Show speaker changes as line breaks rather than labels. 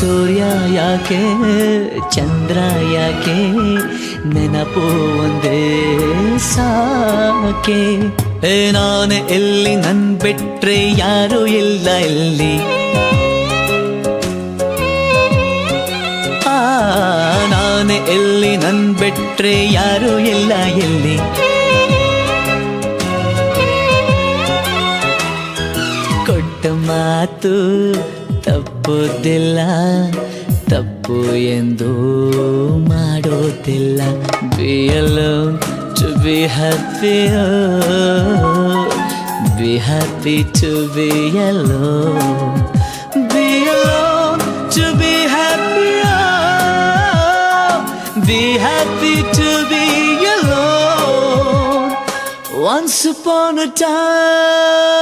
ಸೂರ್ಯ ಯಾಕೆ, ಚಂದ್ರ ಯಾಕೆ, ನೆನಪು ಒಂದೇ ಸಾಕೆ. ಏ, ನಾನು ಎಲ್ಲಿ ನನ್ ಬಿಟ್ರೆ ಯಾರು ಇಲ್ಲ ಎಲ್ಲಿ? ನಾನು ಎಲ್ಲಿ ನನ್ ಬಿಟ್ರೆ ಯಾರು ಇಲ್ಲ ಎಲ್ಲಿ? ಕೊಟ್ಟ ಮಾತು ತಪ್ಪುದಿಲ್ಲ ತಪ್ಪು ಎಂದು ಮಾಡೋದಿಲ್ಲ ಬಿ oh. to be alone be alone to be happy oh. be happy to be alone once upon a time